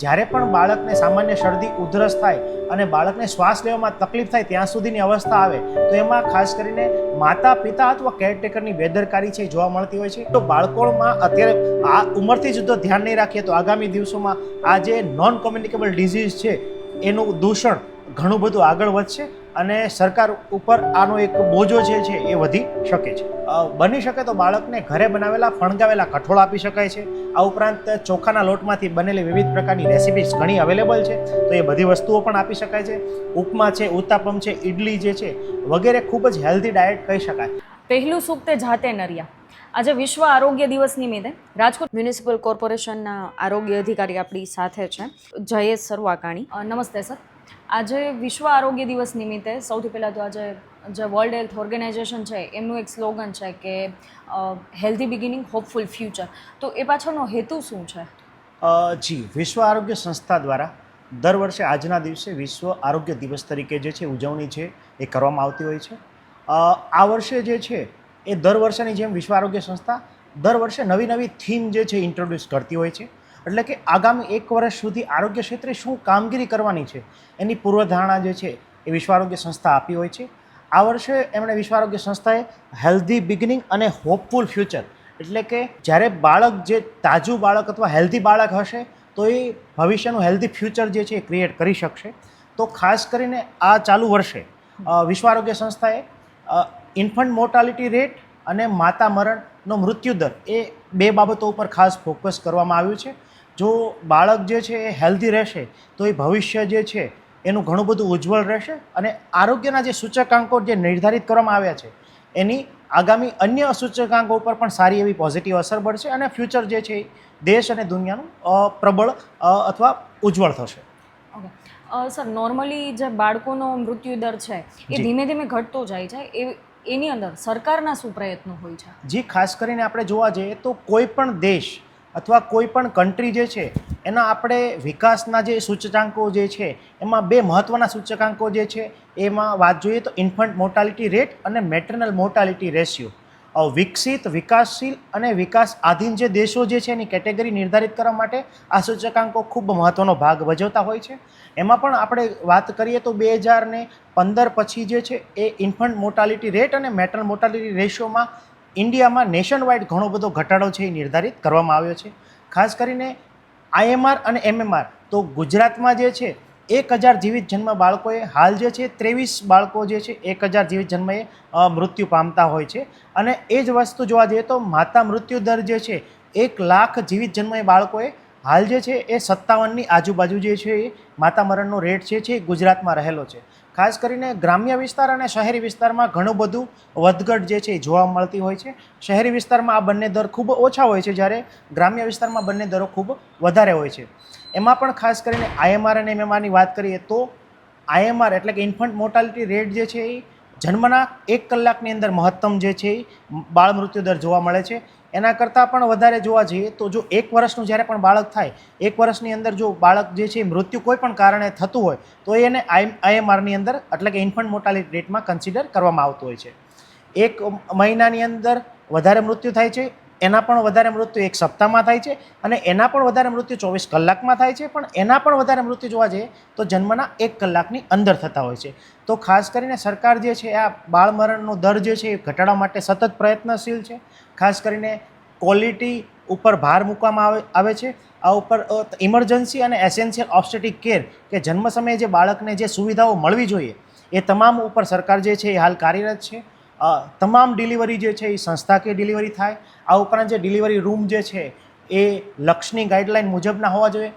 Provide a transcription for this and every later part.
જ્યારે પણ બાળકને સામાન્ય શરદી, ઉધરસ થાય અને બાળકને શ્વાસ લેવામાં તકલીફ થાય ત્યાં સુધીની અવસ્થા આવે, તો એમાં ખાસ કરીને માતા, પિતા અથવા કેરટેકરની બેદરકારી છે જોવા મળતી હોય છે. તો બાળકોમાં અત્યારે આ ઉંમરથી જ જો ધ્યાન નહીં રાખીએ, તો આગામી દિવસોમાં આ જે નોન કોમ્યુનિકેબલ ડિઝીઝ છે, એનું દૂષણ ઘણું બધું આગળ વધશે. અને સરકાર ઉપર આનો એક બોજો જે છે એ વધી શકે છે. બની શકે તો બાળકને ઘરે બનાવેલા ફણગાવેલા કઠોળ આપી શકાય છે. આ ઉપરાંત ચોખાના લોટમાંથી બનેલી વિવિધ પ્રકારની રેસિપીસ ઘણી અવેલેબલ છે તો એ બધી વસ્તુઓ પણ આપી શકાય છે. ઉપમા છે ઉત્તાપમ છે ઇડલી જે છે વગેરે ખૂબ જ હેલ્ધી ડાયટ કહી શકાય. પહેલું સુખ તે જાતે નરિયા. આજે વિશ્વ આરોગ્ય દિવસ નિમિત્તે રાજકોટ મ્યુનિસિપલ કોર્પોરેશનના આરોગ્ય અધિકારી આપણી સાથે છે. જયેશ સરવાકાણી. નમસ્તે સર. આજે વિશ્વ આરોગ્ય દિવસ નિમિત્તે સૌથી પહેલાં તો આજે જે વર્લ્ડ હેલ્થ ઓર્ગેનાઇઝેશન છે, એમનું એક સ્લોગન છે કે હેલ્ધી બિગિનિંગ હોપફુલ ફ્યુચર તો એ પાછળનો હેતુ શું છે? જી, વિશ્વ આરોગ્ય સંસ્થા દ્વારા દર વર્ષે આજના દિવસે વિશ્વ આરોગ્ય દિવસ તરીકે જે છે, ઉજવણી છે, એ કરવામાં આવતી હોય છે. આ વર્ષે જે છે, એ દર વર્ષેની જેમ વિશ્વ આરોગ્ય સંસ્થા દર વર્ષે નવી નવી થીમ જે છે ઇન્ટ્રોડ્યુસ કરતી હોય છે. એટલે કે આગામી એક વર્ષ સુધી આરોગ્ય ક્ષેત્રે શું કામગીરી કરવાની છે, એની પૂર્વધારણા જે છે એ વિશ્વ આરોગ્ય સંસ્થા આપી હોય છે. આ વર્ષે એમણે વિશ્વ આરોગ્ય સંસ્થાએ હેલ્ધી બિગિનિંગ અને હોપફુલ ફ્યુચર એટલે કે જ્યારે બાળક જે તાજું બાળક અથવા હેલ્ધી બાળક હશે તો એ ભવિષ્યનું હેલ્ધી ફ્યુચર જે છે એ ક્રિએટ કરી શકશે. તો ખાસ કરીને આ ચાલુ વર્ષે વિશ્વ આરોગ્ય સંસ્થાએ ઇન્ફન્ટ મોર્ટાલિટી રેટ અને માતા મરણનો મૃત્યુદર એ બે બાબતો ઉપર ખાસ ફોકસ કરવામાં આવ્યું છે. જો બાળક જે છે એ હેલ્ધી રહેશે તો એ ભવિષ્ય જે છે એનું ઘણું બધું ઉજ્જવળ રહેશે અને આરોગ્યના જે સૂચકાંકો જે નિર્ધારિત કરવામાં આવ્યા છે એની આગામી અન્ય સૂચકાંકો ઉપર પણ સારી એવી પોઝિટિવ અસર પડશે અને ફ્યુચર જે છે એ દેશ અને દુનિયાનું પ્રબળ અથવા ઉજ્જવળ થશે. સર નોર્મલી જે બાળકોનો મૃત્યુ દર છે એ ધીમે ધીમે ઘટતો જાય છે એ એની અંદર સરકારના શું પ્રયત્નો હોય છે? જે ખાસ કરીને આપણે જોવા જઈએ તો કોઈ પણ દેશ અથવા કોઈ પણ કન્ટ્રી જે છે, એના આપણે વિકાસના જે સૂચકાંકો જે છે, એમાં બે મહત્ત્વના સૂચકાંકો જે છે, એમાં વાત જોઈએ તો ઇન્ફન્ટ મોર્ટાલિટી રેટ અને મેટર્નલ મોર્ટાલિટી રેશિયો વિકસિત, વિકાસશીલ અને વિકાસ આધીન જે દેશો જે છે, એની કેટેગરી નિર્ધારિત કરવા માટે આ સૂચકાંકો ખૂબ મહત્ત્વનો ભાગ ભજવતા હોય છે. એમાં પણ આપણે વાત કરીએ તો બે હજારને પંદર પછી જે છે, એ ઇન્ફન્ટ મોર્ટાલિટી રેટ અને મેટર્નલ મોર્ટાલિટી રેશિયોમાં ઇન્ડિયામાં નેશન વાઇડ ઘણો બધો ઘટાડો છે એ નિર્ધારિત કરવામાં આવ્યો છે. ખાસ કરીને આઈએમઆર અને એમએમઆર તો ગુજરાતમાં જે છે, એક હજાર જીવિત જન્મ બાળકોએ, હાલ જે છે, ત્રેવીસ બાળકો જે છે, એક હજાર જીવિત જન્મએ મૃત્યુ પામતા હોય છે. અને એ જ વસ્તુ જોવા જઈએ તો માતા મૃત્યુ દર જે છે, એક લાખ જીવિત જન્મએ બાળકોએ, હાલ જે છે, એ સત્તાવનની આજુબાજુ જે છે એ માતા મરણનો રેટ છે છે એ ગુજરાતમાં રહેલો છે. ખાસ કરીને ગ્રામ્ય વિસ્તાર અને શહેરી વિસ્તારમાં ઘણું બધું વધઘટ જે છે એ જોવા મળતી હોય છે. શહેરી વિસ્તારમાં આ બંને દર ખૂબ ઓછા હોય છે જ્યારે ગ્રામ્ય વિસ્તારમાં બંને દરો ખૂબ વધારે હોય છે. એમાં પણ ખાસ કરીને આઈએમઆર અને એમએમઆરની વાત કરીએ તો આઈએમઆર એટલે કે ઇન્ફન્ટ મોર્ટાલિટી રેટ જે છે એ જન્મના એક કલાકની અંદર મહત્તમ જે છે એ બાળ મૃત્યુ દર જોવા મળે છે. એના કરતાં પણ વધારે જોવા જઈએ તો જો એક વર્ષનું જ્યારે પણ બાળક થાય, એક વર્ષની અંદર જો બાળક જે છે મૃત્યુ કોઈ પણ કારણે થતું હોય, તો એને આઈ આઈએમઆરની અંદર એટલે કે ઇન્ફન્ટ મોર્ટાલિટી રેટમાં કન્સિડર કરવામાં આવતું હોય છે. એક મહિનાની અંદર વધારે મૃત્યુ થાય છે એના પણ વધારે મૃત્યુ એક સપ્તાહમાં થાય છે અને એના પણ વધારે મૃત્યુ ચોવીસ કલાકમાં થાય છે, પણ એના પણ વધારે મૃત્યુ જોવા જઈએ તો જન્મના એક કલાકની અંદર થતા હોય છે. તો ખાસ કરીને સરકાર જે છે, આ બાળમરણનો દર જે છે એ ઘટાડવા માટે સતત પ્રયત્નશીલ છે. ખાસ કરીને ક્વોલિટી ઉપર ભાર મૂકવામાં આવે આવે છે. આ ઉપર ઇમરજન્સી અને એસેન્શિયલ ઓબ્સ્ટેટિક કેર કે જન્મ સમયે જે બાળકને જે સુવિધાઓ મળવી જોઈએ એ તમામ ઉપર સરકાર જે છે એ હાલ કાર્યરત છે. તમામ ડિલિવરી જે છે એ સંસ્થાકીય ડિલિવરી થાય. આ ઉપરાંત જે ડિલિવરી રૂમ જે છે, એ લક્ષની ગાઈડલાઇન મુજબના હોવા જોઈએ.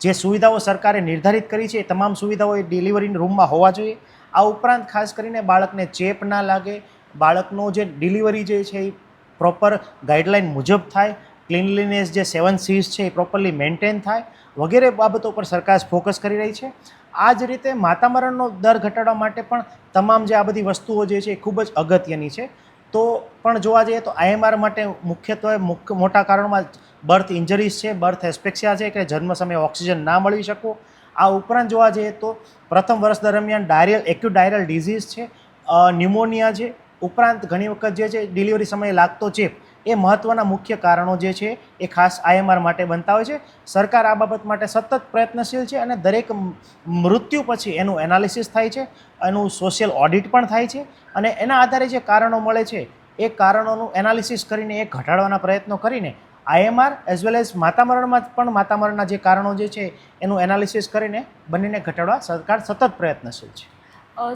જે સુવિધાઓ સરકારે નિર્ધારિત કરી છે, એ તમામ સુવિધાઓ એ ડિલિવરી રૂમમાં હોવા જોઈએ. આ ઉપરાંત ખાસ કરીને બાળકને ચેપ ના લાગે, બાળકનો જે ડિલિવરી જે છે, એ પ્રોપર ગાઈડલાઇન મુજબ થાય ક્લીનલીનેસ જે સેવન સીઝ છે, એ પ્રોપરલી મેન્ટેન થાય, વગેરે બાબતો પર સરકાર ફોકસ કરી રહી છે. આ જ રીતે માતા મરણનો દર ઘટાડવા માટે પણ તમામ જે આ બધી વસ્તુઓ જે છે, એ ખૂબ જ અગત્યની છે. તો પણ જોવા જઈએ તો આઈએમઆર માટે મુખ્યત્વે મુખ્ય મોટા કારણોમાં બર્થ ઇન્જરીઝ છે, બર્થ એસ્પેક્સિયા છે કે જન્મ સમયે ઓક્સિજન ના મળી શકવું. આ ઉપરાંત જોવા જઈએ તો પ્રથમ વર્ષ દરમિયાન ડાયરિયલ, એક્યુટ ડાયરિયલ ડિઝીઝ છે ન્યુમોનિયા છે. ઉપરાંત ઘણી વખત જે છે, ડિલિવરી સમયે લાગતો ચેપ. એ મહત્ત્વના મુખ્ય કારણો જે છે એ ખાસ આઈએમઆર માટે બનતા હોય છે. સરકાર આ બાબત માટે સતત પ્રયત્નશીલ છે અને દરેક મૃત્યુ પછી એનું એનાલિસિસ થાય છે, એનું સોશિયલ ઓડિટ પણ થાય છે અને એના આધારે જે કારણો મળે છે એ કારણોનું એનાલિસિસ કરીને એ ઘટાડવાના પ્રયત્નો કરીને આઈએમઆર એઝ વેલ એઝ માતામરણમાં પણ માતામરણના જે કારણો જે છે એનું એનાલિસિસ કરીને બંનેને ઘટાડવા સરકાર સતત પ્રયત્નશીલ છે.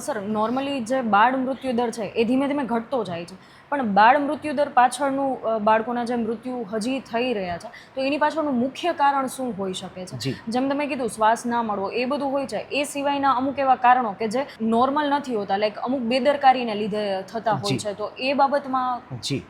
સર નોર્મલી જે બાળ મૃત્યુ દર છે એ ધીમે ધીમે ઘટતો જાય છે. પણ બાળ મૃત્યુ દર પાછળનું બાળકોના જે મૃત્યુ હજી થઈ રહ્યા છે તો એની પાછળનું મુખ્ય કારણ શું હોઈ શકે છે? જેમ તમે કીધું શ્વાસ ના મળવો એ બધું હોય છે. એ સિવાયના અમુક એવા કારણો કે જે નોર્મલ નથી હોતા લાઈક અમુક બેદરકારીને લીધે થતા હોય છે તો એ બાબતમાં જી.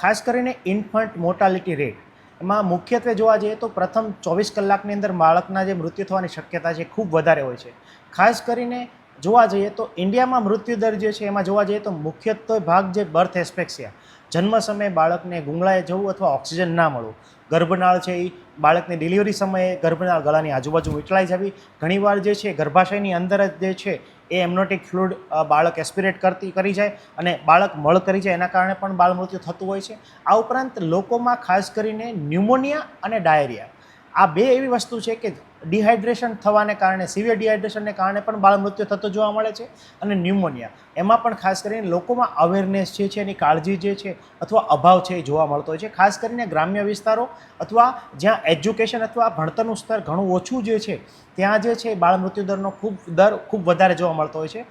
ખાસ કરીને ઇન્ફન્ટ મોર્ટાલિટી રેટ એમાં મુખ્યત્વે જોવા જઈએ તો પ્રથમ ચોવીસ કલાકની અંદર બાળકના જે મૃત્યુ થવાની શક્યતા છે ખૂબ વધારે હોય છે. ખાસ કરીને જોવા જઈએ તો ઇન્ડિયામાં મૃત્યુદર જે છે એમાં જોવા જઈએ તો મુખ્યત્વે ભાગ જે બર્થ એસ્પેક્સિયા જન્મ સમયે બાળકને ગુંગળાએ જવું અથવા ઓક્સિજન ના મળવું. ગર્ભનાળ છે એ બાળકની ડિલિવરી સમયે ગર્ભનાળ ગળાની આજુબાજુ વીંટળાઈ જવી. ઘણીવાર જે છે ગર્ભાશયની અંદર જ જે છે એ એમનોટિક ફ્લુડ બાળક એસ્પિરેટ કરતી, કરી જાય અને બાળક મળ કરી જાય એના કારણે પણ બાળ મૃત્યુ થતું હોય છે. આ ઉપરાંત લોકોમાં ખાસ કરીને ન્યુમોનિયા અને ડાયરિયા આ બે એવી વસ્તુ છે કે ડિહાઇડ્રેશન થવાને કારણે સિવિયર ડિહાઇડ્રેશનને કારણે પણ બાળ મૃત્યુ થતો જોવા મળે છે અને ન્યુમોનિયા એમાં પણ ખાસ કરીને લોકોમાં અવેરનેસ જે છે, એની કાળજી જે છે અથવા અભાવ છે એ જોવા મળતો હોય છે. ખાસ કરીને ગ્રામ્ય વિસ્તારો અથવા જ્યાં એજ્યુકેશન અથવા ભણતરનું સ્તર ઘણું ઓછું જે છે, ત્યાં જે છે બાળ મૃત્યુ દરનો ખૂબ, દર ખૂબ વધારે જોવા મળતો હોય છે.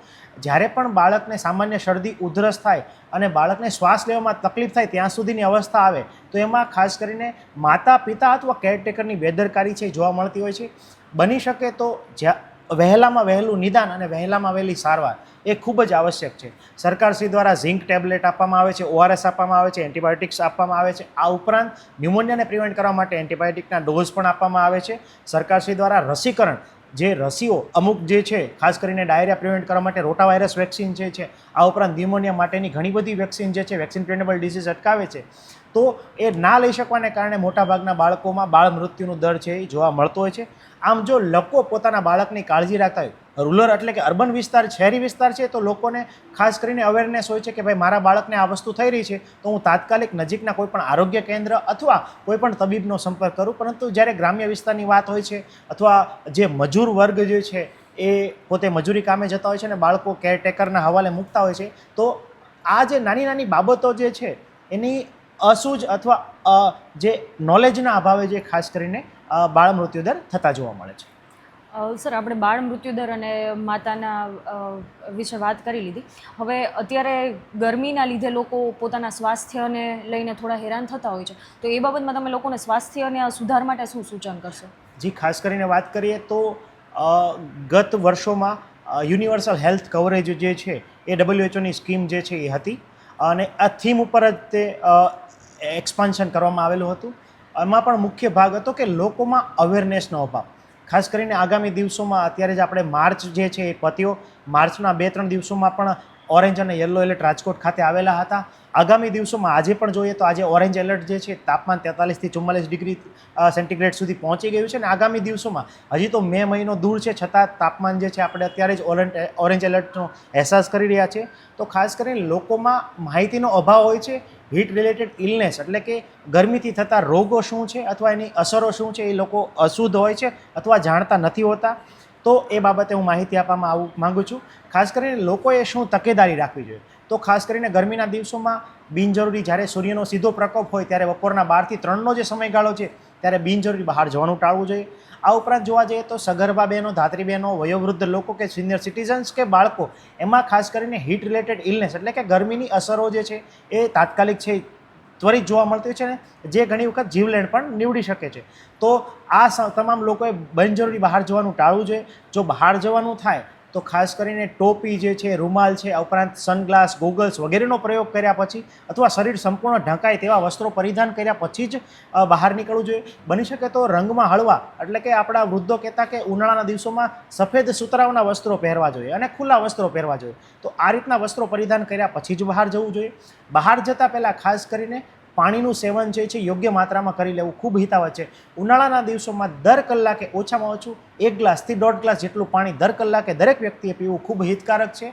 જ્યારે પણ બાળકને સામાન્ય શરદી, ઉધરસ થાય અને બાળકને શ્વાસ લેવામાં તકલીફ થાય ત્યાં સુધીની અવસ્થા આવે, તો એમાં ખાસ કરીને માતા પિતા અથવા કેરટેકરની બેદરકારી છે જોવા મળતી હોય છે. બની શકે તો જ્યાં, વહેલામાં વહેલું નિદાન અને વહેલામાં વહેલી સારવાર એ ખૂબ જ આવશ્યક છે. સરકારશ્રી દ્વારા ઝિંક ટેબ્લેટ આપવામાં આવે છે ઓઆરએસ આપવામાં આવે છે, એન્ટીબાયોટિક્સ આપવામાં આવે છે. આ ઉપરાંત ન્યુમોનિયાને પ્રિવેન્ટ કરવા માટે એન્ટીબાયોટિકના ડોઝ પણ આપવામાં આવે છે. સરકારશ્રી દ્વારા રસીકરણ જે રસીઓ અમુક જે છે, ખાસ કરીને ડાયરિયા પ્રિવેન્ટ કરવા માટે રોટા વાયરસ વેક્સિન જે છે, આ ઉપરાંત ન્યુમોનિયા માટેની ઘણી બધી વેક્સિન જે છે, વેક્સિન પ્રિન્ટેબલ ડિસીઝ અટકાવે છે. તો એ ના લઈ શકવાને કારણે મોટાભાગના બાળકોમાં બાળ મૃત્યુનો દર છે એ જોવા મળતો હોય છે. આમ જો લોકો પોતાના બાળકની કાળજી રાખતા હોય રૂરલ એટલે કે અર્બન વિસ્તાર, શહેરી વિસ્તાર છે, તો લોકોને ખાસ કરીને અવેરનેસ હોય છે કે ભાઈ મારા બાળકને આ વસ્તુ થઈ રહી છે, તો હું તાત્કાલિક નજીકના કોઈપણ આરોગ્ય કેન્દ્ર અથવા કોઈપણ તબીબનો સંપર્ક કરું. પરંતુ જ્યારે ગ્રામ્ય વિસ્તારની વાત હોય છે અથવા જે મજૂર વર્ગ જે છે, એ પોતે મજૂરી કામે જતા હોય છે અને બાળકો કેરટેકરના હવાલે મૂકતા હોય છે, તો આ જે નાની નાની બાબતો જે છે, એની અસૂજ અથવા જે નોલેજના અભાવે જે ખાસ કરીને બાળ મૃત્યુદર થતા જોવા મળે છે. સર આપણે બાળ મૃત્યુદર અને માતાના વિશે વાત કરી લીધી. હવે અત્યારે ગરમીના લીધે લોકો પોતાના સ્વાસ્થ્યને લઈને થોડા હેરાન થતા હોય છે. તો એ બાબતમાં તમે લોકોને સ્વાસ્થ્યને સુધાર માટે શું સૂચન કરશો? જી ખાસ કરીને વાત કરીએ તો ગત વર્ષોમાં યુનિવર્સલ હેલ્થ કવરેજ જે છે એ ડબલ્યુએચઓની સ્કીમ જે છે એ હતી. અને આ થીમ ઉપર જ તે એક્સપાન્શન કરવામાં આવેલું હતું. એમાં પણ મુખ્ય ભાગ હતો કે લોકોમાં અવેરનેસનો અભાવ. ખાસ કરીને આગામી દિવસોમાં અત્યારે જ આપણે માર્ચ જે છે એ પત્યો, માર્ચના બે ત્રણ દિવસોમાં પણ ઓરેન્જ અને યલો એલર્ટ રાજકોટ ખાતે આવેલા હતા. આગામી દિવસોમાં આજે પણ જોઈએ તો આજે ઓરેન્જ એલર્ટ જે છે, તાપમાન તેતાલીસથી ચુમ્માલીસ ડિગ્રી સેન્ટીગ્રેડ સુધી પહોંચી ગયું છે અને આગામી દિવસોમાં હજી તો મે મહિનો દૂર છે, છતાં તાપમાન જે છે આપણે અત્યારે જ ઓરેન્જ ઓરેન્જ એલર્ટનો અહેસાસ કરી રહ્યા છે. તો ખાસ કરીને લોકોમાં માહિતીનો અભાવ હોય છે હીટ રિલેટેડ ઇલનેસ એટલે કે ગરમીથી થતા રોગો શું છે અથવા એની અસરો શું છે એ લોકો અશુદ્ધ હોય છે અથવા જાણતા નથી હોતા. તો એ બાબતે હું માહિતી આપવામાં આવું માગું છું. ખાસ કરીને લોકોએ શું તકેદારી રાખવી જોઈએ? તો ખાસ કરીને ગરમીના દિવસોમાં બિનજરૂરી જ્યારે સૂર્યનો સીધો પ્રકોપ હોય ત્યારે બપોરના બારથી ત્રણનો જે સમયગાળો છે ત્યારે બિનજરૂરી બહાર જવાનું ટાળવું જોઈએ. આ ઉપરાંત જોવા જઈએ તો સગર્ભા બહેનો, ધાત્રી બહેનો, વયોવૃદ્ધ લોકો કે સિનિયર સિટીઝન્સ કે બાળકો, એમાં ખાસ કરીને હીટ રિલેટેડ ઇલનેસ એટલે કે ગરમીની અસરો જે છે એ તાત્કાલિક છે ત્વરિત જોવા મળતી છે ને જે ઘણી વખત જીવલેણ પણ નીવડી શકે છે. તો આ તમામ લોકોએ બિનજરૂરી બહાર જવાનું ટાળવું જોઈએ. જો બહાર જવાનું થાય તો ખાસ કરીને ટોપી જે છે, રૂમાલ છે ઉપરાંત સનગ્લાસ, ગોગલ્સ વગેરેનો પ્રયોગ કર્યા પછી અથવા શરીર સંપૂર્ણ ઢંકાય તેવા વસ્ત્રો પરિધાન કર્યા પછી જ બહાર નીકળવું જોઈએ. બની શકે તો રંગમાં હળવા, એટલે કે આપણા વૃદ્ધો કહેતા કે ઉનાળાના દિવસોમાં સફેદ સુતરાવના વસ્ત્રો પહેરવા જોઈએ અને ખુલ્લા વસ્ત્રો પહેરવા જોઈએ. તો આ રીતના વસ્ત્રો પરિધાન કર્યા પછી જ બહાર જવું જોઈએ. બહાર જતાં પહેલાં ખાસ કરીને પાણીનું સેવન જે છે, યોગ્ય માત્રામાં કરી લેવું ખૂબ હિતાવહ છે. ઉનાળાના દિવસોમાં દર કલાકે ઓછામાં ઓછું એક ગ્લાસથી દોઢ ગ્લાસ જેટલું પાણી દર કલાકે દરેક વ્યક્તિએ પીવું ખૂબ હિતકારક છે.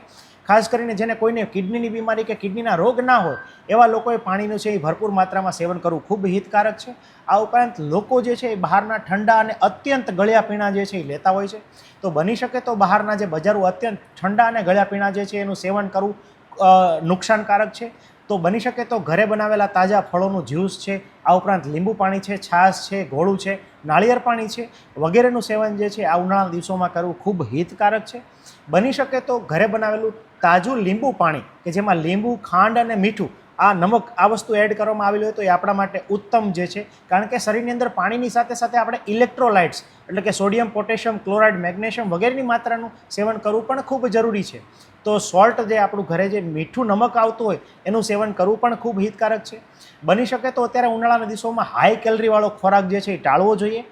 ખાસ કરીને જેને કોઈને કિડનીની બીમારી કે કિડનીના રોગ ના હોય, એવા લોકોએ પાણીનું છે એ ભરપૂર માત્રામાં સેવન કરવું ખૂબ હિતકારક છે. આ ઉપરાંત લોકો જે છે એ બહારના ઠંડા અને અત્યંત ગળ્યા પીણા જે છે એ લેતા હોય છે. તો બની શકે તો બહારના જે બજારો અત્યંત ઠંડા અને ગળ્યા પીણા જે છે એનું સેવન કરવું નુકસાનકારક છે. તો બની શકે તો ઘરે બનાવેલા તાજા ફળોનું જ્યુસ છે, આ ઉપરાંત લીંબુ પાણી છે, છાશ છે ઘોળું છે, નાળિયેર પાણી છે, વગેરેનું સેવન જે છે, આ ઉનાળાના દિવસોમાં કરવું ખૂબ હિતકારક છે. બની શકે તો ઘરે બનાવેલું તાજું લીંબુ પાણી, કે જેમાં લીંબુ, ખાંડ અને મીઠું આ નમક, આ વસ્તુ એડ કરવામાં આવેલી હોય તો એ આપણા માટે ઉત્તમ જે છે. કારણ કે શરીરની અંદર પાણીની સાથે સાથે આપણે ઇલેક્ટ્રોલાઇટ્સ એટલે કે સોડિયમ પોટેશિયમ ક્લોરાઇડ મેગ્નેશિયમ વગેરેની માત્રાનું સેવન કરવું પણ ખૂબ જરૂરી છે. તો સોલ્ટ જે આપણું ઘરે જે મીઠું નમક આવતું હોય, એનું સેવન કરવું પણ ખૂબ હિતકારક છે. બની શકે તો અત્યારે ઉનાળાના દિવસોમાં હાઈ કેલરીવાળો ખોરાક જે છે એ ટાળવો જોઈએ.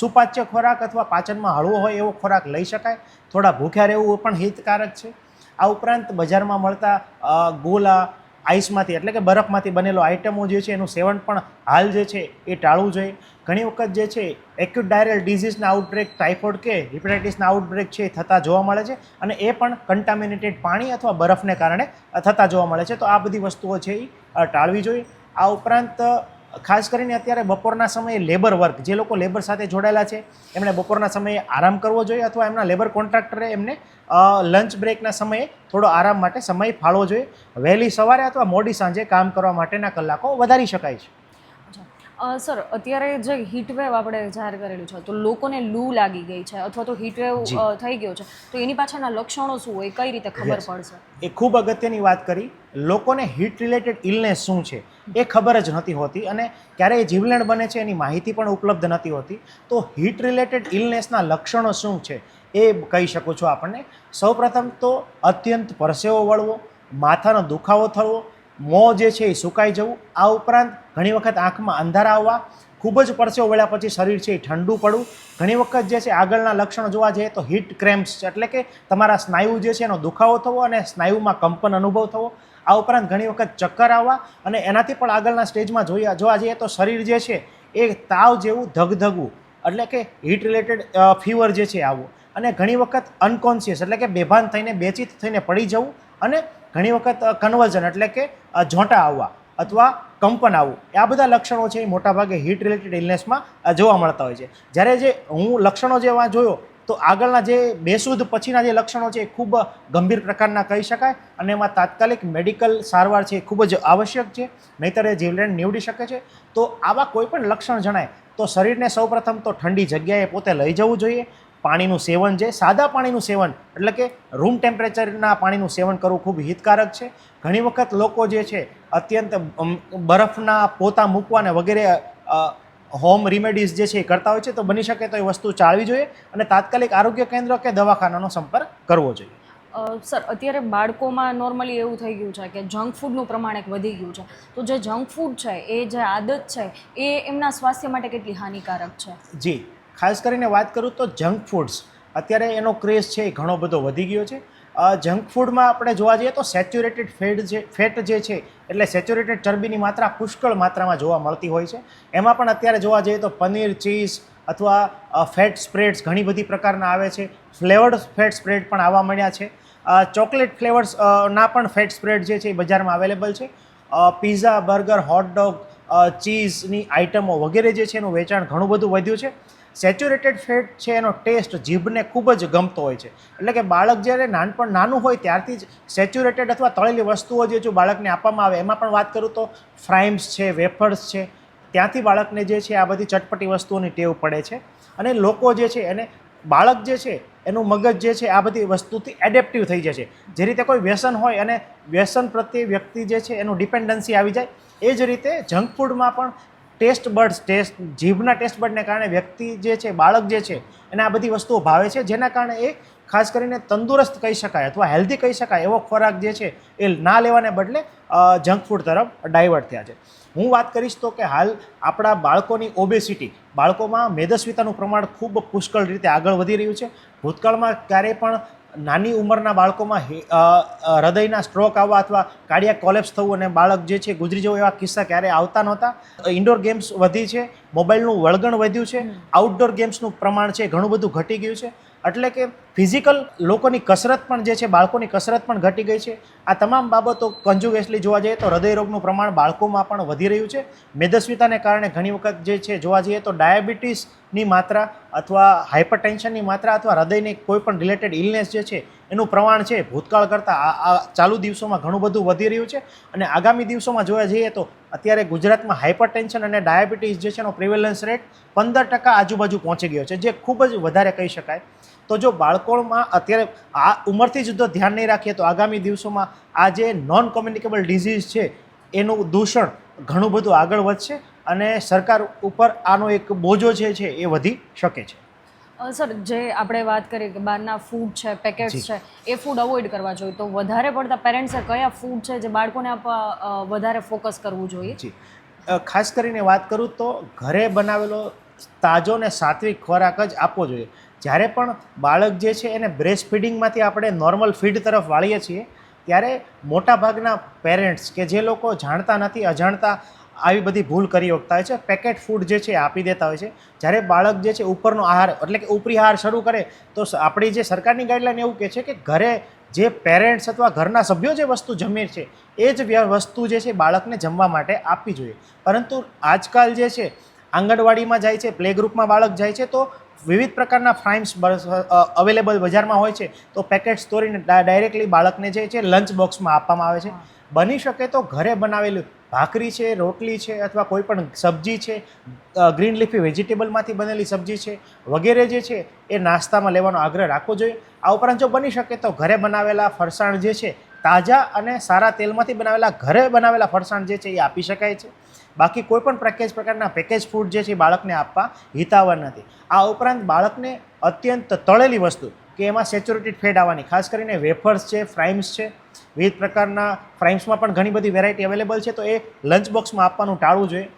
સુપાચ્ય ખોરાક અથવા પાચનમાં હળવો હોય એવો ખોરાક લઈ શકાય. થોડા ભૂખ્યા રહેવું પણ હિતકારક છે. આ ઉપરાંત બજારમાં મળતા ગોલા આઈસમાંથી, એટલે કે બરફમાંથી બનેલો આઇટમો જે છે, એનું સેવન પણ હાલ જે છે, એ ટાળવું જોઈએ. ઘણી વખત જે છે એક્યુટ ડાયરલ ડિઝીઝના આઉટબ્રેક ટાઇફોઇડ કે હિપેટાઇટિસના આઉટબ્રેક છે, એ થતા જોવા મળે છે અને એ પણ કન્ટામિનેટેડ પાણી અથવા બરફને કારણે થતા જોવા મળે છે. તો આ બધી વસ્તુઓ છે એ ટાળવી જોઈએ. આ ઉપરાંત ખાસ કરીને અત્યારે બપોરના સમયે લેબર વર્ક જે લોકો લેબર સાથે જોડાયેલા છે, એમણે બપોરના સમયે આરામ કરવો જોઈએ અથવા એમના લેબર કોન્ટ્રાક્ટરે એમને લંચ બ્રેકના સમયે થોડો આરામ માટે સમય ફાળવો જોઈએ. વહેલી સવારે અથવા મોડી સાંજે કામ કરવા માટેના કલાકો વધારી શકાય છે. સર અત્યારે જે હીટવેવ આપણે જાહેર કરેલું છે તો લોકોને લૂ લાગી ગઈ છે અથવા તો હીટવેવ થઈ ગયો છે. તો એની પાછળના લક્ષણો શું હોય? કઈ રીતે ખબર પડશે? એ ખૂબ અગત્યની વાત કરી. લોકોને હીટ રિલેટેડ ઇલનેસ શું છે એ ખબર જ નથી હોતી અને ક્યારેય જીવલેણ બને છે એની માહિતી પણ ઉપલબ્ધ નથી હોતી. તો હીટ રિલેટેડ ઇલનેસના લક્ષણો શું છે એ કહી શકો છો આપણને. સૌપ્રથમ તો અત્યંત પરસેવો વળવો માથાનો દુખાવો થવો મોં જે છે એ સુકાઈ જવું. આ ઉપરાંત ઘણી વખત આંખમાં અંધારા આવવા, ખૂબ જ પરસેવો વળ્યા પછી શરીર છે એ ઠંડુ પડવું. ઘણી વખત જે છે આગળના લક્ષણો જોવા જઈએ તો હીટ ક્રેમ્પ્સ એટલે કે તમારા સ્નાયુ જે છે એનો દુખાવો થવો અને સ્નાયુમાં કંપન અનુભવ થવો. આ ઉપરાંત ઘણી વખત ચક્કર આવવા અને એનાથી પણ આગળના સ્ટેજમાં જોયા, જોવા જઈએ તો શરીર જે છે એ તાવ જેવું ધગધગવું, એટલે કે હીટ રિલેટેડ ફીવર જે છે આવવું. અને ઘણી વખત અનકોન્શિયસ એટલે કે બેભાન થઈને, બેચિત થઈને પડી જવું અને ઘણી વખત કન્વર્ઝન એટલે કે ઝોંટા આવવા અથવા કંપન આવવું. આ બધા લક્ષણો છે એ મોટાભાગે હીટ રિલેટેડ ઇલનેસમાં જોવા મળતા હોય છે. જ્યારે જે હું લક્ષણો જે જોયો, તો આગળના જે બેસુદ પછીના જે લક્ષણો છે એ ખૂબ ગંભીર પ્રકારના કહી શકાય અને એમાં તાત્કાલિક મેડિકલ સારવાર છે એ ખૂબ જ આવશ્યક છે. નહીંતર એ જીવલેણ નીવડી શકે છે. તો આવા કોઈપણ લક્ષણ જણાય, તો શરીરને સૌપ્રથમ તો ઠંડી જગ્યાએ પોતે લઈ જવું જોઈએ. પાણીનું સેવન છે સાદા પાણીનું સેવન એટલે કે રૂમ ટેમ્પરેચરના પાણીનું સેવન કરવું ખૂબ હિતકારક છે. ઘણી વખત લોકો જે છે અત્યંત બરફના પોતા મૂકવાને વગેરે હોમ રિમેડીઝ જે છે એ કરતા હોય છે તો બની શકે તો એ વસ્તુ ચાળવી જોઈએ અને તાત્કાલિક આરોગ્ય કેન્દ્ર કે દવાખાનાનો સંપર્ક કરવો જોઈએ. સર અત્યારે બાળકોમાં નોર્મલી એવું થઈ ગયું છે કે જંક ફૂડનું પ્રમાણ એક વધી ગયું છે. તો જે જંક ફૂડ છે એ જે આદત છે એ એમના સ્વાસ્થ્ય માટે કેટલી હાનિકારક છે? જી. ખાસ કરીને વાત કરું તો જંક ફૂડ્સ અત્યારે એનો ક્રેઝ છે એ ઘણો બધો વધી ગયો છે. જંક ફૂડમાં આપણે જોવા જઈએ તો સેચ્યુરેટેડ ફેટ જે ફેટ જે છે, એટલે સેચ્યુરેટેડ ચરબીની માત્રા પુષ્કળ માત્રામાં જોવા મળતી હોય છે. એમાં પણ અત્યારે જોવા જઈએ તો પનીર, ચીઝ અથવા ફેટ સ્પ્રેડ્સ ઘણી બધી પ્રકારના આવે છે. ફ્લેવર્ડ ફેટ સ્પ્રેડ પણ આવવા મળ્યા છે. ચોકલેટ ફ્લેવર્સ ના પણ ફેટ સ્પ્રેડ જે છે એ બજારમાં અવેલેબલ છે. પીઝા બર્ગર હોટડોગ ચીઝની આઇટમો વગેરે જે છે એનું વેચાણ ઘણું બધું વધ્યું છે. સેચ્યુરેટેડ ફેટ છે એનો ટેસ્ટ જીભને ખૂબ જ ગમતો હોય છે. એટલે કે બાળક જ્યારે નાનપણ નાનું હોય ત્યારથી જ સેચ્યુરેટેડ અથવા તળેલી વસ્તુઓ જે જો બાળકને આપવામાં આવે, એમાં પણ વાત કરું તો ફ્રાઇમ્સ છે, વેફર્સ છે, ત્યાંથી બાળકને જે છે આ બધી ચટપટી વસ્તુઓની ટેવ પડે છે. અને લોકો જે છે એને, બાળક જે છે એનું મગજ જે છે આ બધી વસ્તુથી એડેપ્ટિવ થઈ જશે જે રીતે કોઈ વ્યસન હોય અને વ્યસન પ્રત્યે વ્યક્તિ જે છે એનું ડિપેન્ડન્સી આવી જાય, એ જ રીતે જંક ફૂડમાં પણ ટેસ્ટ બર્ડ્સ, ટેસ્ટ, જીભના ટેસ્ટ બર્ડને કારણે વ્યક્તિ જે છે, બાળક જે છે, એને આ બધી વસ્તુઓ ભાવે છે, જેના કારણે એ ખાસ કરીને તંદુરસ્ત કહી શકાય અથવા હેલ્ધી કહી શકાય એવો ખોરાક જે છે, એ ના લેવાને બદલે જંક ફૂડ તરફ ડાયવર્ટ થયા છે. હું વાત કરીશ તો કે હાલ આપણા બાળકોની ઓબેસિટી બાળકોમાં મેદસ્વીતાનું પ્રમાણ ખૂબ પુષ્કળ રીતે આગળ વધી રહ્યું છે. ભૂતકાળમાં ક્યારેય પણ નાની ઉંમરના બાળકોમાં હૃદયના સ્ટ્રોક આવવા અથવા કાર્ડિયાક કોલેપ્સ થવું અને બાળક જે છે ગુજરી જવું એવા કિસ્સા ક્યારેય આવતા નહોતા. ઇન્ડોર ગેમ્સ વધી છે મોબાઈલનું વળગણ વધ્યું છે આઉટડોર ગેમ્સનું પ્રમાણ છે ઘણું બધું ઘટી ગયું છે. એટલે કે ફિઝિકલ લોકોની કસરત પણ જે છે, બાળકોની કસરત પણ ઘટી ગઈ છે. આ તમામ બાબતો કંજુગેસલી જોવા જઈએ તો હૃદયરોગનું પ્રમાણ બાળકોમાં પણ વધી રહ્યું છે. મેદસ્વીતાને કારણે ઘણી વખત જે છે, જોવા જઈએ તો ડાયાબિટીસની માત્રા અથવા હાઇપરટેન્શનની માત્રા અથવા હૃદયની કોઈ પણ રિલેટેડ ઇલનેસ જે છે એનું પ્રમાણ છે, ભૂતકાળ કરતાં આ ચાલુ દિવસોમાં ઘણું બધું વધી રહ્યું છે અને આગામી દિવસોમાં જોવા જઈએ તો અત્યારે ગુજરાતમાં હાઇપર ટેન્શન અને ડાયાબિટીસ જે છે એનો પ્રિવેલન્સ રેટ પંદર ટકા આજુબાજુ પહોંચી ગયો છે, જે ખૂબ જ વધારે કહી શકાય. તો જો બાળકોમાં અત્યારે આ ઉંમરથી જ જો ધ્યાન નહીં રાખીએ તો આગામી દિવસોમાં આ જે નોન કોમ્યુનિકેબલ ડિઝીઝ છે, એનું દૂષણ ઘણું બધું આગળ વધશે અને સરકાર ઉપર આનો એક બોજો જે છે એ વધી શકે છે. સર જે આપણે વાત કરીએ કે બહારના ફૂડ છે પેકેટ્સ છે એ ફૂડ અવોઇડ કરવા જોઈએ. તો વધારે પડતા પેરેન્ટ્સે કયા ફૂડ છે જે બાળકોને આપવા વધારે ફોકસ કરવું જોઈએ? જી. ખાસ કરીને વાત કરું તો ઘરે બનાવેલો તાજો ને સાત્વિક ખોરાક જ આપવો જોઈએ. જ્યારે પણ બાળક જે છે એને બ્રેસ્ટ ફીડિંગમાંથી આપણે નોર્મલ ફીડ તરફ વાળીએ છીએ ત્યારે મોટાભાગના પેરેન્ટ્સ કે જે લોકો જાણતા નથી અજાણતા આવી બધી ભૂલ કરી વખતા હોય છે. પેકેટ ફૂડ જે છે આપી દેતા હોય છે. જ્યારે બાળક જે છે ઉપરનો આહાર, એટલે કે ઉપરી આહાર શરૂ કરે, તો આપણી જે સરકારની ગાઈડલાઈન એવું કહે છે કે ઘરે જે પેરેન્ટ્સ અથવા ઘરના સભ્યો જે વસ્તુ જમે છે, એ જ વસ્તુ જે છે બાળકને જમવા માટે આપવી જોઈએ. પરંતુ આજકાલ જે છે, આંગણવાડીમાં જાય છે પ્લે ગ્રુપમાં બાળક જાય છે, તો વિવિધ પ્રકારના ફ્રાઇમ્સ અવેલેબલ બજારમાં હોય છે, તો પેકેટ્સ તોડીને ડાયરેક્ટલી બાળકને જે છે લંચ બોક્સમાં આપવામાં આવે છે. બની શકે તો ઘરે બનાવેલું ભાખરી છે, રોટલી છે અથવા કોઈ પણ સબ્જી છે ગ્રીન લીફી વેજીટેબલમાંથી બનેલી સબ્જી છે, વગેરે જે છે એ નાસ્તામાં લેવાનો આગ્રહ રાખવો જોઈએ. આ ઉપરાંત જો બની શકે તો ઘરે બનાવેલા ફરસાણ જે છે તાજા અને સારા તેલમાંથી બનાવેલા ઘરે બનાવેલા ફરસાણ જે છે એ આપી શકાય છે. બાકી કોઈ પણ પેકેજ પ્રકારના પેકેજ ફૂડ જે છે બાળકને આપવા હિતાવહ નથી. આ ઉપરાંત બાળકને અત્યંત તળેલી વસ્તુ કે એમાં સેચ્યુરેટેડ ફેટ આવવાની, ખાસ કરીને વેફર્સ છે ફ્રાઇમ્સ છે વિવિધ પ્રકારના ફ્રાઇમ્સમાં પણ ઘણી બધી વેરાયટી અવેલેબલ છે, તો એ લંચ બોક્સમાં આપવાનું ટાળવું જોઈએ.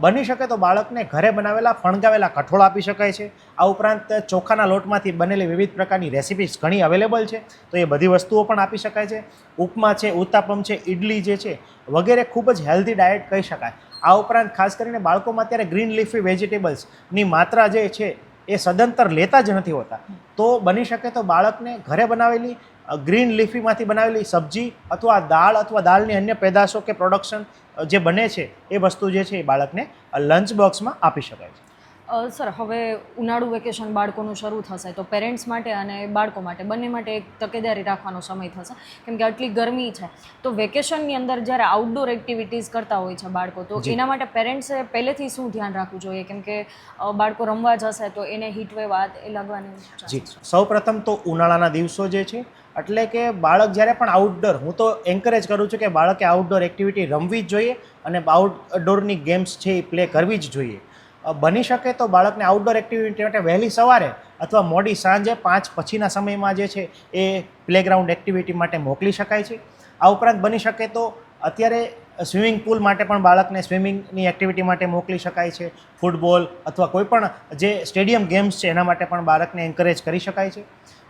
બની શકે તો બાળકને ઘરે બનાવેલા, ફણગાવેલા કઠોળ આપી શકાય છે. આ ઉપરાંત ચોખાના લોટમાંથી બનેલી વિવિધ પ્રકારની રેસિપીસ ઘણી અવેલેબલ છે, તો એ બધી વસ્તુઓ પણ આપી શકાય છે. ઉપમા છે ઉત્તાપમ છે ઇડલી જે છે, વગેરે ખૂબ જ હેલ્ધી ડાયટ કહી શકાય. આ ઉપરાંત ખાસ કરીને બાળકોમાં અત્યારે ગ્રીન લીફી વેજીટેબલ્સની માત્રા જે છે એ સદંતર લેતા જ નથી હોતા. તો બની શકે તો બાળકને ઘરે બનાવેલી ગ્રીન લીફીમાંથી બનાવેલી સબ્જી અથવા દાળ અથવા દાળની અન્ય પેદાશો કે પ્રોડક્શન જે બને છે એ વસ્તુ જે છે એ બાળકને લંચ બોક્સમાં આપી શકાય છે. સર હવે ઉનાળુ વેકેશન બાળકોનું શરૂ થશે તો પેરેન્ટ્સ માટે અને બાળકો માટે બંને માટે એક તકેદારી રાખવાનો સમય થશે. કેમ કે આટલી ગરમી છે. તો વેકેશનની અંદર જ્યારે આઉટડોર એક્ટિવિટીઝ કરતા હોય છે બાળકો તો એના માટે પેરેન્ટ્સે પહેલેથી શું ધ્યાન રાખવું જોઈએ? કેમ કે બાળકો રમવા જશે તો એને હીટવેવ આ એ લાગવાની જી સૌપ્રથમ તો ઉનાળાના દિવસો જે છે એટલે કે બાળક જ્યારે પણ આઉટડોર હું તો એન્કરેજ કરું છું કે બાળકે આઉટડોર એક્ટિવિટી રમવી જ જોઈએ અને આઉટડોરની ગેમ્સ છે એ પ્લે કરવી જ જોઈએ. બની શકે તો બાળકને આઉટડોર એક્ટિવિટી માટે વહેલી સવારે અથવા મોડી સાંજે પાંચ પછીના સમયમાં જે છે એ પ્લેગ્રાઉન્ડ એક્ટિવિટી માટે મોકલી શકાય છે. આ ઉપરાંત બની શકે તો અત્યારે સ્વિમિંગ પુલ માટે પણ બાળકને સ્વિમિંગની એક્ટિવિટી માટે મોકલી શકાય છે. ફૂટબોલ અથવા કોઈપણ જે સ્ટેડિયમ ગેમ્સ છે એના માટે પણ બાળકને એન્કરેજ કરી શકાય છે.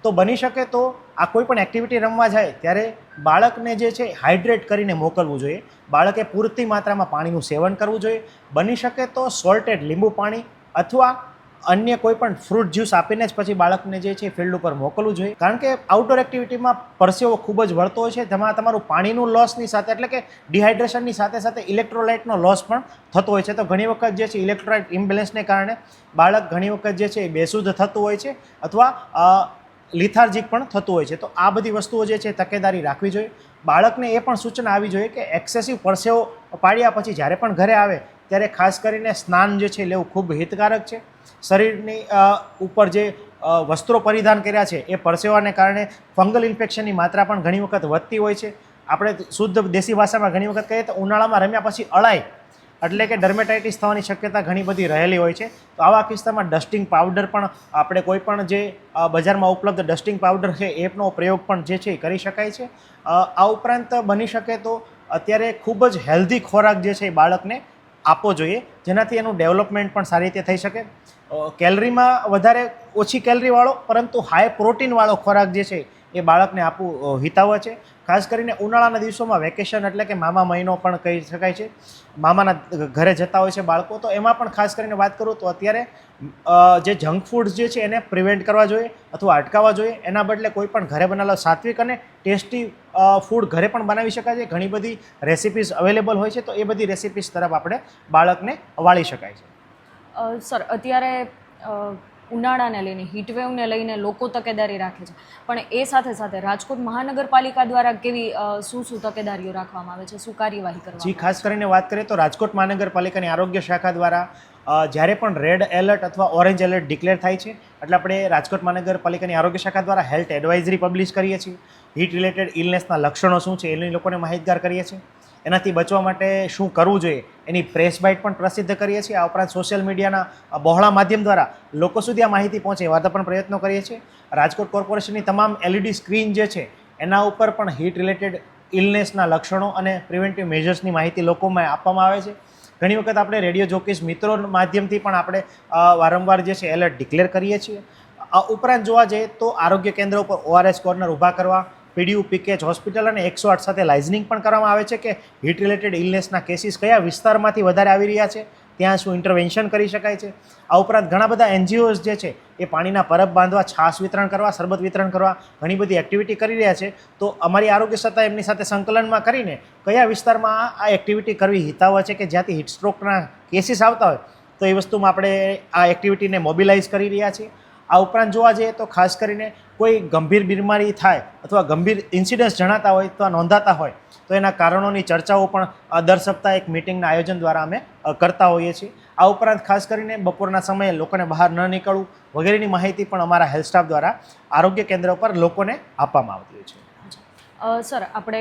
તો બની શકે તો આ કોઈ પણ એક્ટિવિટી રમવા જાય, ત્યારે બાળકને જે છે હાઇડ્રેટ કરીને મોકલવું જોઈએ. બાળકે પૂરતી માત્રામાં પાણીનું સેવન કરવું જોઈએ. બની શકે તો સોલ્ટેડ લીંબુ પાણી અથવા અન્ય કોઈ પણ ફ્રૂટ જ્યુસ આપીને જ પછી બાળકને જે છે ફિલ્ડ ઉપર મોકલવું જોઈએ. કારણ કે આઉટડોર એક્ટિવિટીમાં પરસેવો ખૂબ જ વળતો હોય છે. તેમાં તમારું પાણીનું લોસની સાથે, એટલે કે ડિહાઇડ્રેશનની સાથે સાથે ઇલેક્ટ્રોલાઇટનો લોસ પણ થતો હોય છે. તો ઘણી વખત જે છે ઇલેક્ટ્રોલાઇટ ઇમ્બેલેન્સને કારણે બાળક ઘણી વખત જે છે એ બેશુદ્ધ થતું હોય છે. અથવા લિથાર્જિક પણ થતું હોય છે. તો આ બધી વસ્તુઓ જે છે તકેદારી રાખવી જોઈએ. બાળકને એ પણ સૂચના આવી જોઈએ કે એક્સેસિવ પરસેવો પાડ્યા પછી જ્યારે પણ ઘરે આવે, ત્યારે ખાસ કરીને સ્નાન જે છે લેવું ખૂબ હિતકારક છે. શરીરની ઉપર જે વસ્ત્રો પરિધાન કર્યા છે, એ પરસેવાને કારણે ફંગલ ઇન્ફેક્શનની માત્રા પણ ઘણી વખત વધતી હોય છે. આપણે શુદ્ધ દેશી ભાષામાં ઘણી વખત કહીએ તો ઉનાળામાં રમ્યા પછી અળાય એટલે કે ડર્મેટાઇટિસ થવાની શક્યતા ઘણી બધી રહેલી હોય છે. તો આવા કિસ્સામાં ડસ્ટિંગ પાવડર પણ આપણે કોઈ પણ જે બજારમાં ઉપલબ્ધ ડસ્ટિંગ પાવડર છે, એનો પ્રયોગ પણ જે છે એ કરી શકાય છે. આ ઉપરાંત બની શકે તો અત્યારે ખૂબ જ હેલ્ધી ખોરાક જે છે એ બાળકને આપવો જોઈએ. જેનાથી એનું ડેવલપમેન્ટ પણ સારી રીતે થઈ શકે. કેલરીમાં વધારે ઓછી કેલરીવાળો પરંતુ હાઈ પ્રોટીનવાળો ખોરાક જે છે એ બાળકને આપવું હિતાવ છે. ખાસ કરીને ઉનાળાના દિવસોમાં વેકેશન એટલે કે મામા મહિનો પણ કહી શકાય છે. મામાના ઘરે જતા હોય છે બાળકો, તો એમાં પણ ખાસ કરીને વાત કરું તો અત્યારે જે જંક ફૂડ્સ જે છે એને પ્રિવેન્ટ કરવા જોઈએ અથવા અટકાવવા જોઈએ. એના બદલે કોઈ પણ ઘરે બનાવેલા સાત્વિક અને ટેસ્ટી ફૂડ ઘરે પણ બનાવી શકાય છે. ઘણી બધી રેસિપીઝ અવેલેબલ હોય છે, તો એ બધી રેસિપીઝ તરફ આપણે બાળકને વાળી શકાય છે. સર, અત્યારે ઉનાળાને લઈને હીટવેવને લઈને લોકો તકેદારી રાખે છે. પણ એ સાથે સાથે રાજકોટ મહાનગરપાલિકા દ્વારા કેવી શું શું તકેદારીઓ રાખવામાં આવે છે? શું કાર્યવાહી જી, ખાસ કરીને વાત કરીએ તો રાજકોટ મહાનગરપાલિકાની આરોગ્ય શાખા દ્વારા જ્યારે પણ રેડ એલર્ટ અથવા ઓરેન્જ એલર્ટ ડિક્લેર થાય છે, એટલે આપણે રાજકોટ મહાનગરપાલિકાની આરોગ્ય શાખા દ્વારા હેલ્થ એડવાઇઝરી પબ્લિશ કરીએ છીએ. હીટ રિલેટેડ ઇલનેસના લક્ષણો શું છે, એની લોકોને માહિતગાર કરીએ છીએ. એનાથી બચવા માટે શું કરવું જોઈએ, એની પ્રેસ બાઇટ પણ પ્રસિદ્ધ કરીએ છીએ. આ ઉપરાંત સોશિયલ મીડિયાના બહોળા માધ્યમ દ્વારા લોકો સુધી આ માહિતી પહોંચે એવા પણ પ્રયત્નો કરીએ છીએ. રાજકોટ કોર્પોરેશનની તમામ એલઈડી સ્ક્રીન જે છે, એના ઉપર પણ હીટ રિલેટેડ ઇલનેસના લક્ષણો અને પ્રિવેન્ટિવ મેજર્સની માહિતી લોકોમાં આપવામાં આવે છે. ઘણી વખત આપણે રેડિયો જોકીસ મિત્રો માધ્યમથી પણ આપણે વારંવાર જે છે એલર્ટ ડિક્લેર કરીએ છીએ. આ ઉપરાંત જોવા જઈએ તો આરોગ્ય કેન્દ્ર ઉપર ઓઆરએસ કોર્નર ઊભા કરવા પીડીયુ પીકેચ હોસ્પિટલ અને એકસો આઠ સાથે લાઇઝનિંગ પણ કરવામાં આવે છે કે હીટ રિલેટેડ ઇલનેસના કેસીસ કયા વિસ્તારમાંથી વધારે આવી રહ્યા છે, ત્યાં શું ઇન્ટરવેન્શન કરી શકાય છે? આ ઉપરાંત ઘણા બધા એનજીઓઝ જે છે, એ પાણીના પરબ બાંધવા છાશ વિતરણ કરવા, શરબત વિતરણ કરવા ઘણી બધી એક્ટિવિટી કરી રહ્યા છે. તો અમારી આરોગ્ય સત્તા એમની સાથે સંકલનમાં કરીને કયા વિસ્તારમાં આ એક્ટિવિટી કરવી હિતાવ છે કે જ્યાંથી હિટસ્ટ્રોકના કેસીસ આવતા હોય, તો એ વસ્તુમાં આપણે આ એક્ટિવિટીને મોબિલાઇઝ કરી રહ્યા છીએ. આ ઉપરાંત જોવા જઈએ તો ખાસ કરીને કોઈ ગંભીર બીમારી થાય અથવા ગંભીર ઇન્સિડન્ટ્સ જણાતા હોય અથવા નોંધાતા હોય, તો એના કારણોની ચર્ચાઓ પણ દર સપ્તાહે એક મિટિંગના આયોજન દ્વારા અમે કરતા હોઈએ છીએ. આ ઉપરાંત ખાસ કરીને બપોરના સમયે લોકોને બહાર ન નીકળવું વગેરેની માહિતી પણ અમારા હેલ્થ સ્ટાફ દ્વારા આરોગ્ય કેન્દ્ર પર લોકોને આપવામાં આવતી હોય છે. સર આપણે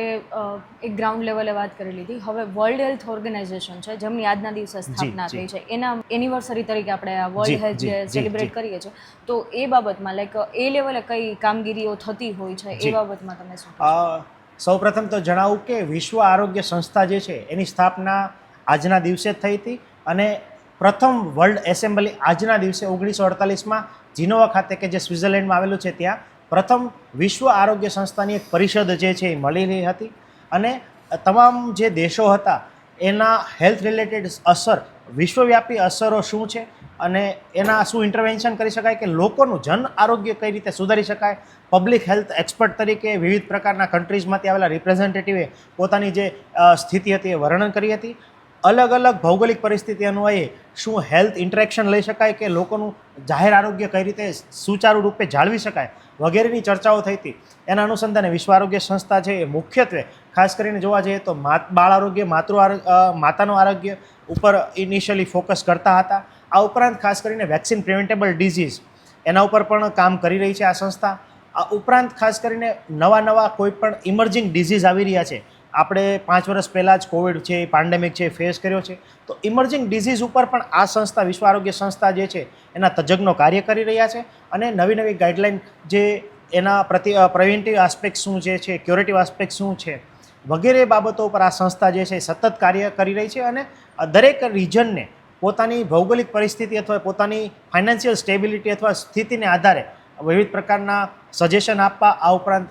એક ગ્રાઉન્ડ લેવલે વાત કરી લીધી. હવે વર્લ્ડ હેલ્થ ઓર્ગેનાઇઝેશન છે જેમની આજના દિવસે સ્થાપના થઈ છે એના એનિવર્સરી તરીકે આપણે આ વર્લ્ડ હેલ્થ જી, જે સેલિબ્રેટ કરીએ છીએ. તો એ બાબતમાં લાઈક એ લેવલે કઈ કામગીરીઓ થતી હોય છે એ બાબતમાં તમે શું સૌપ્રથમ તો જણાવું કે વિશ્વ આરોગ્ય સંસ્થા જે છે એની સ્થાપના આજના દિવસે જ થઈ હતી અને પ્રથમ વર્લ્ડ એસેમ્બલી આજના દિવસે ઓગણીસો અડતાલીસમાં જીનોવા ખાતે કે જે સ્વિટ્ઝરલેન્ડમાં આવેલું છે ત્યાં પ્રથમ વિશ્વ આરોગ્ય સંસ્થાની એક પરિષદ જે છે એ મળી રહી હતી અને તમામ જે દેશો હતા એના હેલ્થ રિલેટેડ અસર, વિશ્વવ્યાપી અસરો શું છે અને એના શું ઇન્ટરવેન્શન કરી શકાય કે લોકોનું જન આરોગ્ય કઈ રીતે સુધારી શકાય? પબ્લિક હેલ્થ એક્સપર્ટ તરીકે વિવિધ પ્રકારના કન્ટ્રીઝમાંથી આવેલા રિપ્રેઝેન્ટેટિવે પોતાની જે સ્થિતિ હતી એ વર્ણન કરી હતી. અલગ અલગ ભૌગોલિક પરિસ્થિતિ અન્વયે શું હેલ્થ ઇન્ટરેક્શન લઈ શકાય કે લોકોનું જાહેર આરોગ્ય કઈ રીતે સુચારુ રૂપે જાળવી શકાય વગેરેની ચર્ચાઓ થઈ હતી. એના અનુસંધાને વિશ્વ આરોગ્ય સંસ્થા છે એ મુખ્યત્વે ખાસ કરીને જોવા જઈએ તો બાળ આરોગ્ય, માતૃ માતાનું આરોગ્ય ઉપર ઇનિશિયલી ફોકસ કરતા હતા. આ ઉપરાંત ખાસ કરીને વેક્સિન પ્રિવેન્ટેબલ ડિઝીઝ એના ઉપર પણ કામ કરી રહી છે આ સંસ્થા. આ ઉપરાંત ખાસ કરીને નવા નવા કોઈ પણ ઇમર્જિંગ ડિઝીઝ આવી રહ્યા છે. આપણે પાંચ વર્ષ પહેલાં જ કોવિડ છે પાન્ડેમિક છે ફેસ કર્યો છે, તો ઇમર્જિંગ ડિઝીઝ ઉપર પણ આ સંસ્થા, વિશ્વ આરોગ્ય સંસ્થા જે છે, એના તજજ્ઞો કાર્ય કરી રહ્યા છે અને નવી નવી ગાઈડલાઇન જે એના પ્રતિ પ્રિવેન્ટિવ આસ્પેક્ટ શું જે છે ક્યોરેટિવ આસ્પેક્ટ શું છે, વગેરે બાબતો ઉપર આ સંસ્થા જે છે સતત કાર્ય કરી રહી છે અને દરેક રિજનને પોતાની ભૌગોલિક પરિસ્થિતિ અથવા પોતાની ફાઇનાન્શિયલ સ્ટેબિલિટી અથવા સ્થિતિને આધારે વિવિધ પ્રકારના સજેશન આપવા, આ ઉપરાંત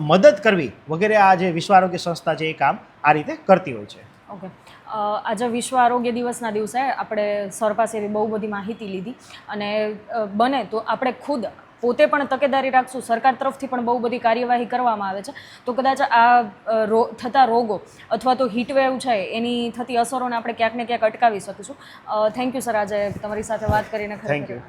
મદદ કરવી વગેરે આ જે વિશ્વ આરોગ્ય સંસ્થા છે એ કામ આ રીતે કરતી હોય છે. ઓકે. આજે વિશ્વ આરોગ્ય દિવસના દિવસે આપણે સર પાસેથી બહુ બધી માહિતી લીધી અને બને તો આપણે ખુદ પોતે પણ તકેદારી રાખશું. સરકાર તરફથી પણ બહુ બધી કાર્યવાહી કરવામાં આવે છે. તો કદાચ આ રો થતા રોગો અથવા તો હીટવેવ છે એની થતી અસરોને આપણે ક્યાંક ને ક્યાંક અટકાવી શકીશું. થેન્ક યુ સર આજે તમારી સાથે વાત કરીને થેન્ક you.